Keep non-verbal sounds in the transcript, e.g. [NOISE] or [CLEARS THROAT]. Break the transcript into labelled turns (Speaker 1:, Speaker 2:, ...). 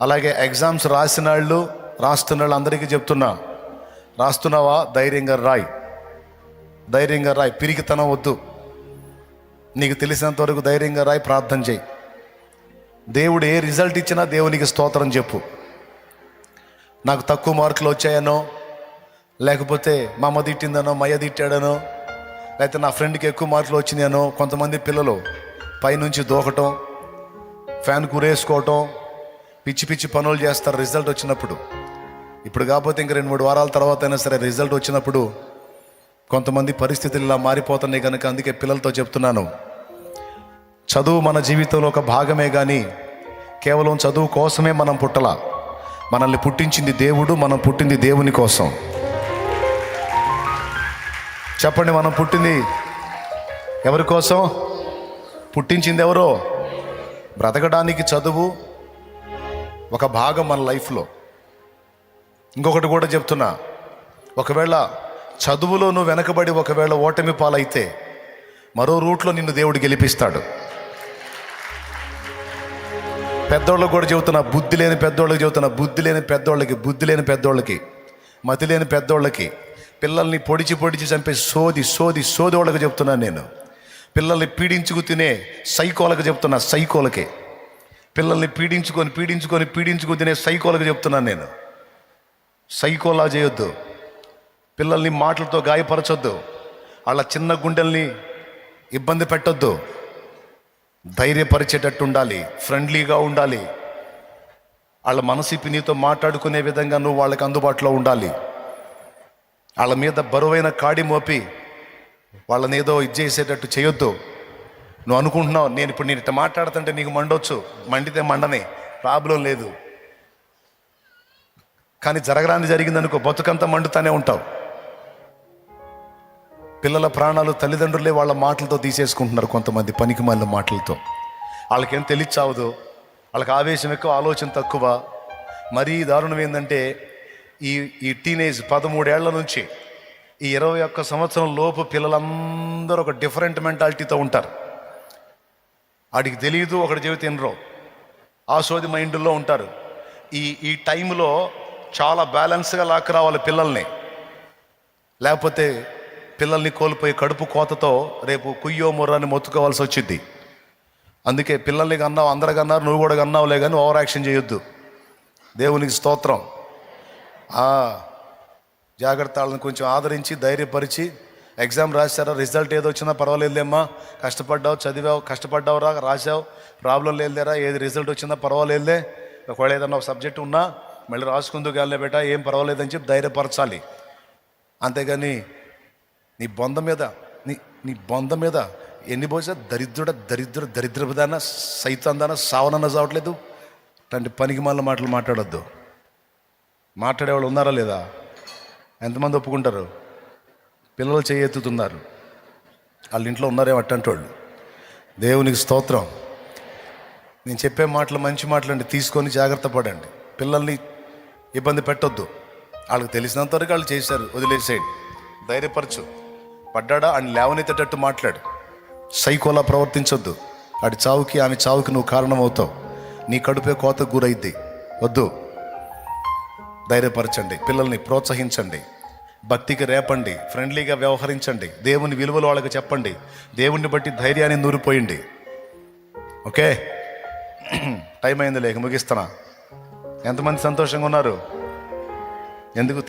Speaker 1: అలాగే ఎగ్జామ్స్ రాసిన వాళ్ళు రాస్తున్న వాళ్ళు అందరికీ చెప్తున్నా. రాస్తున్నావా? ధైర్యంగా రాయ్. ధైర్యంగా రాయ్. పిరికితనం వద్దు. నీకు తెలిసినంత వరకు ధైర్యంగా రాయ్ ప్రార్థన చేయి. దేవుడు ఏ రిజల్ట్ ఇచ్చినా దేవునికి స్తోత్రం చెప్పు. నాకు తక్కువ మార్కులు వచ్చాయనో లేకపోతే మా అమ్మ తిట్టిందనో మయ్య తిట్టాడనో లేకపోతే నా ఫ్రెండ్కి ఎక్కువ మార్కులు వచ్చినాయనో కొంతమంది పిల్లలు పైనుంచి దూకటం ఫ్యాన్ కురేసుకోవటం పిచ్చి పిచ్చి పనులు చేస్తారు రిజల్ట్ వచ్చినప్పుడు. ఇప్పుడు కాకపోతే ఇంక రెండు మూడు వారాల తర్వాత అయినా సరే రిజల్ట్ వచ్చినప్పుడు కొంతమంది పరిస్థితులు ఇలా మారిపోతున్నాయి కనుక అందుకే పిల్లలతో చెప్తున్నాను. చదువు మన జీవితంలో ఒక భాగమే కానీ కేవలం చదువు కోసమే మనం పుట్టలా. మనల్ని పుట్టించింది దేవుడు మనం పుట్టింది దేవుని కోసం. చెప్పండి మనం పుట్టింది ఎవరి కోసం? పుట్టించింది ఎవరో? బ్రతకడానికి చదువు ఒక భాగం మన లైఫ్లో. ఇంకొకటి కూడా చెప్తున్నా. ఒకవేళ చదువులో నువ్వు వెనకబడి ఒకవేళ ఓటమి పాలైతే మరో రూట్లో నిన్ను దేవుడు గెలిపిస్తాడు. పెద్దోళ్ళకి కూడా చెబుతున్నా బుద్ధి లేని పెద్దోళ్ళకి చెబుతున్నా బుద్ధి లేని పెద్దోళ్ళకి బుద్ధి లేని పెద్దోళ్ళకి మతి లేని పెద్దోళ్ళకి పిల్లల్ని పొడిచి పొడిచి చంపే సోది సోది సోది వాళ్ళకి చెప్తున్నాను నేను. పిల్లల్ని పీడించుకు తినే సైకోలకు చెప్తున్నా సైకోలకే. పిల్లల్ని పీడించుకొని పీడించుకొని పీడించుకొని తినే సైకోలకు చెప్తున్నాను నేను. సైకోలా చేయొద్దు. పిల్లల్ని మాటలతో గాయపరచొద్దు. వాళ్ళ చిన్న గుండెల్ని ఇబ్బంది పెట్టొద్దు. ధైర్యపరిచేటట్టు ఉండాలి. ఫ్రెండ్లీగా ఉండాలి. వాళ్ళ మనసిపి నీతో మాట్లాడుకునే విధంగా నువ్వు వాళ్ళకి అందుబాటులో ఉండాలి. వాళ్ళ మీద బరువైన కాడి మోపి వాళ్ళని ఏదో ఇది చేసేటట్టు చేయొద్దు. నువ్వు అనుకుంటున్నావు నేను ఇప్పుడు నేను ఇట్లా మాట్లాడుతుంటే నీకు మండొచ్చు. మండితే మండనే. ప్రాబ్లం లేదు. కానీ జరగరాని జరిగిందనుకో బతుకంతా మండుతానే ఉంటావు. పిల్లల ప్రాణాలు తల్లిదండ్రులే వాళ్ళ మాటలతో తీసేసుకుంటున్నారు కొంతమంది పనికి మళ్ళీ మాటలతో. వాళ్ళకేం తెలియచావదు. వాళ్ళకి ఆవేశం ఎక్కువ ఆలోచన తక్కువ. మరీ దారుణం ఏంటంటే ఈ ఈ టీనేజ్ పదమూడేళ్ళ నుంచి ఈ ఇరవై ఒక్క సంవత్సరం లోపు పిల్లలందరూ ఒక డిఫరెంట్ మెంటాలిటీతో ఉంటారు. వాడికి తెలియదు ఒకటి చెబితే తినరు. ఆ సోది మైండ్లో ఉంటారు. ఈ ఈ టైంలో చాలా బ్యాలెన్స్గా లాక్ రావాలి పిల్లల్ని. లేకపోతే పిల్లల్ని కోల్పోయి కడుపు కోతతో రేపు కుయ్యో ముర్రాన్ని మొత్తుకోవాల్సి వచ్చింది అందుకే పిల్లల్ని కన్నావు అందరు కన్నారు నువ్వు కూడా కన్నావులే కానీ ఓవర్ యాక్షన్ చేయొద్దు. దేవునికి స్తోత్రం. జాగ్రత్తలను జాగ్రత్త వాళ్ళని కొంచెం ఆదరించి ధైర్యపరిచి ఎగ్జామ్ రాశారా? రిజల్ట్ ఏదో వచ్చినా పర్వాలేదులేమ్మా. కష్టపడ్డావు చదివావు కష్టపడ్డావు రా రాసావు ప్రాబ్లం లేదులేరా? ఏది రిజల్ట్ వచ్చినా పర్వాలేదులే. ఒకవేళ ఏదన్నా ఒక సబ్జెక్ట్ ఉన్నా మళ్ళీ రాసుకుందుకు వెళ్ళే బేటా ఏం పర్వాలేదని చెప్పి ధైర్యపరచాలి. అంతేగాని నీ బొంద మీద నీ నీ బొంద మీద ఎన్ని పోసా దరిద్రుడ దరిద్ర దరిద్రదాన సైతాందాన సావనన్న చావట్లేదు. అంటే పనికి మళ్ళీ మాటలు మాట్లాడొద్దు. మాట్లాడేవాళ్ళు ఉన్నారా లేదా? ఎంతమంది ఒప్పుకుంటారు? పిల్లలు చేయెత్తుతున్నారు. వాళ్ళ ఇంట్లో ఉన్నారేమో అట్టంటోళ్ళు. దేవునికి స్తోత్రం. నేను చెప్పే మాటలు మంచి మాటలు అండి తీసుకొని జాగ్రత్త పడండి. పిల్లల్ని ఇబ్బంది పెట్టొద్దు. వాళ్ళకి తెలిసినంత వరకు వాళ్ళు చేశారు. వదిలేసేయండి. ధైర్యపరచు. పడ్డాడా? అని లేవనెత్తేటట్టు మాట్లాడు. సైకోలా ప్రవర్తించొద్దు. అటు చావుకి ఆమె చావుకి నువ్వు కారణమవుతావు. నీ కడుపే కోతకు గురైద్ది. వద్దు. ధైర్యపరచండి. పిల్లల్ని ప్రోత్సహించండి. భక్తికి రేపండి ఫ్రెండ్లీగా వ్యవహరించండి దేవుని విలువలు వాళ్ళకి చెప్పండి దేవుణ్ణి బట్టి ధైర్యాన్ని నూరిపోయింది ఓకే? [CLEARS THROAT] టైం అయింది లేక ముగిస్తున్నా. ఎంతమంది సంతోషంగా ఉన్నారు? ఎందుకు